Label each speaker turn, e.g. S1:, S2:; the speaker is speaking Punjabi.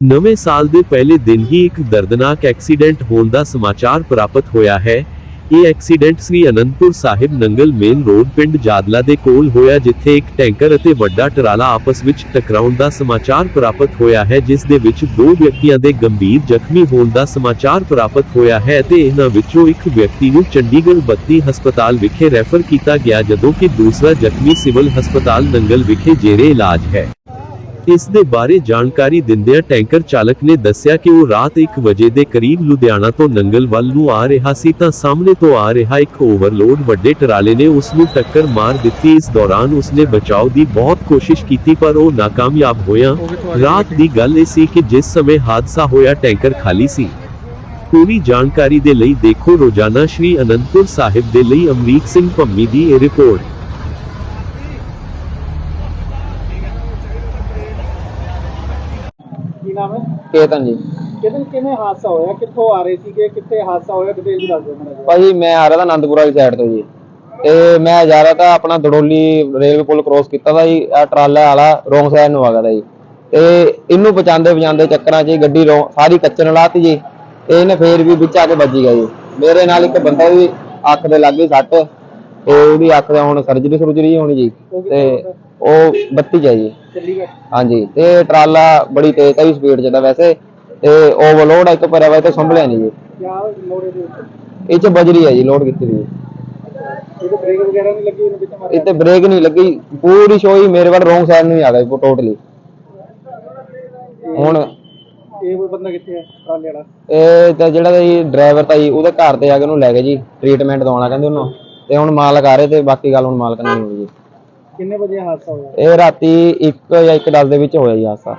S1: ਨਵੇਂ ਸਾਲ ਦੇ ਪਹਿਲੇ ਦਿਨ ਹੀ ਇੱਕ ਦਰਦਨਾਕ ਐਕਸੀਡੈਂਟ ਹੋਣ ਦਾ ਸਮਾਚਾਰ ਪ੍ਰਾਪਤ ਹੋਇਆ ਹੈ। ਇਹ accident Sri Anandpur Sahib Nangal main road ਪਿੰਡ ਜਾਦਲਾ ਦੇ ਕੋਲ ਹੋਇਆ, ਜਿੱਥੇ ਇੱਕ ਟੈਂਕਰ ਅਤੇ ਵੱਡਾ ਟਰਾਲਾ ਆਪਸ ਵਿੱਚ ਟਕਰਾਉਣ ਦਾ ਸਮਾਚਾਰ ਪ੍ਰਾਪਤ ਹੋਇਆ ਹੈ, ਜਿਸ ਦੇ ਵਿੱਚ ਦੋ ਵਿਅਕਤੀਆਂ ਦੇ ਗੰਭੀਰ ਜ਼ਖਮੀ ਹੋਣ ਦਾ ਸਮਾਚਾਰ ਪ੍ਰਾਪਤ ਹੋਇਆ ਹੈ ਤੇ ਇਹਨਾਂ ਵਿੱਚੋਂ ਇੱਕ ਵਿਅਕਤੀ ਨੂੰ ਚੰਡੀਗੜ੍ਹ ਬੱਤੀ ਹਸਪਤਾਲ ਵਿਖੇ ਰੈਫਰ ਕੀਤਾ ਗਿਆ, ਜਦੋਂ ਕਿ ਦੂਸਰਾ ਜ਼ਖਮੀ ਸਿਵਲ ਹਸਪਤਾਲ ਨੰਗਲ ਵਿਖੇ ਜੇਰੇ ਇਲਾਜ ਹੈ। ਇਸ ਦੇ ਬਾਰੇ ਜਾਣਕਾਰੀ ਦਿੰਦਿਆਂ ਟੈਂਕਰ ਚਾਲਕ ਨੇ ਦੱਸਿਆ ਕਿ ਉਹ ਰਾਤ 1 ਵਜੇ ਦੇ ਕਰੀਬ ਲੁਧਿਆਣਾ ਤੋਂ ਨੰਗਲ ਵੱਲ ਨੂੰ ਆ ਰਿਹਾ ਸੀ ਤਾਂ ਸਾਹਮਣੇ ਤੋਂ ਆ ਰਿਹਾ ਇੱਕ ਓਵਰਲੋਡ ਵੱਡੇ ਟਰਾਲੇ ਨੇ ਉਸ ਨੂੰ ਟੱਕਰ ਮਾਰ ਦਿੱਤੀ। ਇਸ ਦੌਰਾਨ ਉਸਨੇ ਬਚਾਓ ਦੀ ਬਹੁਤ ਕੋਸ਼ਿਸ਼ ਕੀਤੀ ਪਰ ਉਹ ਨਾਕਾਮਯਾਬ ਹੋਇਆ। ਰਾਤ ਦੀ ਗੱਲ ਇਹ ਸੀ ਕਿ ਜਿਸ ਸਮੇਂ ਹਾਦਸਾ ਹੋਇਆ ਟੈਂਕਰ ਖਾਲੀ ਸੀ। ਪੂਰੀ ਜਾਣਕਾਰੀ ਦੇ ਲਈ ਦੇਖੋ ਰੋਜ਼ਾਨਾ ਸ਼੍ਰੀ ਅਨੰਦਪੁਰ ਸਾਹਿਬ ਦੇ ਲਈ ਅਮਰੀਕ ਸਿੰਘ ਪੰਮੀ ਦੀ ਇਹ ਰਿਪੋਰਟ।
S2: ਨਾਮ ਹੈ?
S3: ਕੇਤਨ ਜੀ।
S2: ਕਿਹਦੇ ਕਿਵੇਂ ਹਾਦਸਾ ਹੋਇਆ? ਕਿੱਥੋਂ ਆ ਰਹੇ ਸੀਗੇ? ਕਿੱਥੇ ਹਾਦਸਾ ਹੋਇਆ? ਡਿਟੇਲ ਜੀ ਦੱਸ ਦਿਓ ਮੈਨੂੰ
S3: ਭਾਜੀ ਮੈਂ ਆ ਰਿਹਾ ਤਾਂ ਆਨੰਦਪੁਰਾ ਦੀ ਸਾਈਡ ਤੋਂ ਜੀ। ਤੇ ਮੈਂ ਜਾ ਰਿਹਾ ਤਾਂ ਆਪਣਾ ਦੜੋਲੀ ਰੇਲਵੇ ਪੁਲ ਕ੍ਰੋਸ ਕੀਤਾ ਤਾਂ ਜੀ। ਆ ਟਰਾਲਾ ਵਾਲਾ ਰੋਂਗ ਸਾਈਡ ਨੂੰ ਆ ਗਿਆ ਤਾ ਜੀ। ਤੇ ਇਹਨੂੰ ਬਚਾਉਂਦੇ ਬਚਾਉਂਦੇ ਚੱਕਰਾਂ 'ਚ ਗੱਡੀ ਸਾਰੀ ਕੱਚਣ ਲਾਤੀ ਜੀ। ਤੇ ਇਹਨੇ ਫੇਰ ਵੀ ਵਿੱਚ ਆ ਕੇ ਵੱਜੀ ਗਿਆ ਜੀ। ਮੇਰੇ ਨਾਲ ਇੱਕ ਬੰਦਾ ਵੀ ਅੱਖ ਦੇ ਲੱਗੇ ਸੱਟ। ਤੇ ਉਹਦੀ ਅੱਖ ਦਾ ਹੁਣ ਸਰਜਰੀ ਸਰਜਰੀ ਹੋਣੀ ਜੀ। ਤੇ ਉਹ 32 ਚ ਹੈ ਜੀ। ਹਾਂਜੀ ਤੇ ਟਰਾਲਾ ਬੜੀ ਤੇਜ਼ ਹੈ ਸਪੀਡ 'ਚ ਦਾ ਵੈਸੇ। ਤੇ ਓਵਰਲੋਡ ਇੱਕ ਭਰਿਆ ਹੋਇਆ ਤੇ ਸੰਭਲਿਆ ਨਹੀਂ ਜੀ।
S2: ਕਿਆ ਮੋੜੇ ਦੇ ਉੱਤੇ
S3: ਇਹ ਚ ਬਜਰੀ ਹੈ ਜੀ ਲੋਡ ਕੀਤੀ ਹੋਈ
S2: ਇਹਦੇ ਬ੍ਰੇਕ ਵਗੈਰਾ ਨਹੀਂ ਲੱਗੀ ਉਹਨੂੰ ਵਿੱਚ ਮਾਰਿਆ
S3: ਇੱਥੇ ਬ੍ਰੇਕ ਨਹੀਂ ਲੱਗੀ ਪੂਰੀ ਸ਼ੋਈ ਮੇਰੇ ਵੱਲ ਰੋਂਗ ਸਾਈਡ ਨੂੰ ਹੀ ਆ ਗਈ ਟੋਟਲੀ ਹੁਣ
S2: ਇਹ ਕੋਈ ਬੰਦਾ ਕਿੱਥੇ ਹੈ ਟਰਾਲੇ ਵਾਲਾ?
S3: ਇਹ ਤਾਂ ਜਿਹੜਾ ਜੀ ਡਰਾਈਵਰ ਤਾਂ ਜੀ ਉਹਦੇ ਘਰ ਤੇ ਆ ਕੇ ਉਹਨੂੰ ਲੈ ਗਏ ਜੀ ਟ੍ਰੀਟਮੈਂਟ ਦਵਾਉਣਾ ਕਹਿੰਦੇ ਉਹਨੂੰ। ਤੇ ਹੁਣ ਮਾਲਕ ਆ ਰਹੇ ਤੇ ਬਾਕੀ ਗੱਲ ਹੁਣ ਮਾਲਕ ਨਾਲ ਹੋਈ ਜੀ
S2: ਕਿੰਨੇ ਵਜੇ ਹਾਦਸਾ ਹੋਇਆ?
S3: ਇਹ ਰਾਤੀ 1 ਜਾਂ 1:10 ਦੇ ਵਿੱਚ ਹੋਇਆ ਜੀ ਹਾਦਸਾ।